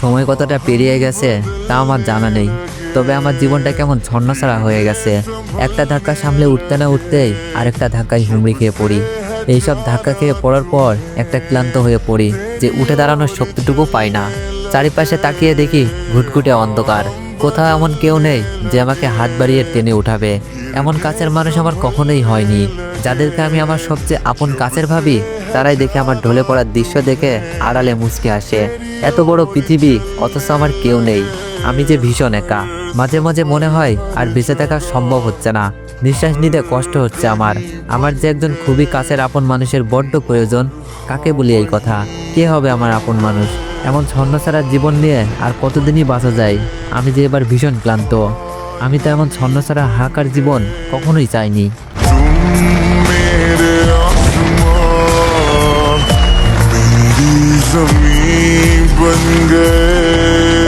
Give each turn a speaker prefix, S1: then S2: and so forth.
S1: সময় কতটা পেরিয়ে গেছে, তা আমার জানা নেই। তবে আমার জীবনটা কেমন ছন্নছাড়া হয়ে গেছে। একটা ধাক্কা সামলে উঠতে না উঠতেই আরেকটা ধাক্কায় হুমড়ি খেয়ে পড়ি। এইসব ধাক্কা খেয়ে পড়ার পর একটা ক্লান্ত হয়ে পড়ি যে উঠে দাঁড়ানোর শক্তিটুকু পাই না। চারিপাশে তাকিয়ে দেখি ঘুটঘুটে অন্ধকার। কোথাও এমন কেউ নেই যে আমাকে হাত বাড়িয়ে টেনে উঠাবে। এমন কাছের মানুষ আমার কখনোই হয়নি। যাদেরকে আমি আমার সবচেয়ে আপন কাছের ভাবি তারাই দেখে আমার ঢলে পড়ার দৃশ্য দেখে আড়ালে মুচকে আসে। এত বড় পৃথিবী, অথচ আমার কেউ নেই। আমি যে ভীষণ একা। মাঝে মাঝে মনে হয়, আর বেঁচে থাকা সম্ভব হচ্ছে না। নিঃশ্বাস নিতে কষ্ট হচ্ছে আমার। আমার যে একজন খুবই কাছের আপন মানুষের বড্ড প্রয়োজন, কাকে বলি এই কথা? কে হবে আমার আপন মানুষ? এমন ছন্নছাড়া জীবন নিয়ে আর কতদিনই বাঁচা যায়? আমি যে এবার ভীষণ ক্লান্ত। আমি তো এমন ছন্ন ছাড়া হাহাকার জীবন কখনোই চাইনি।
S2: of me.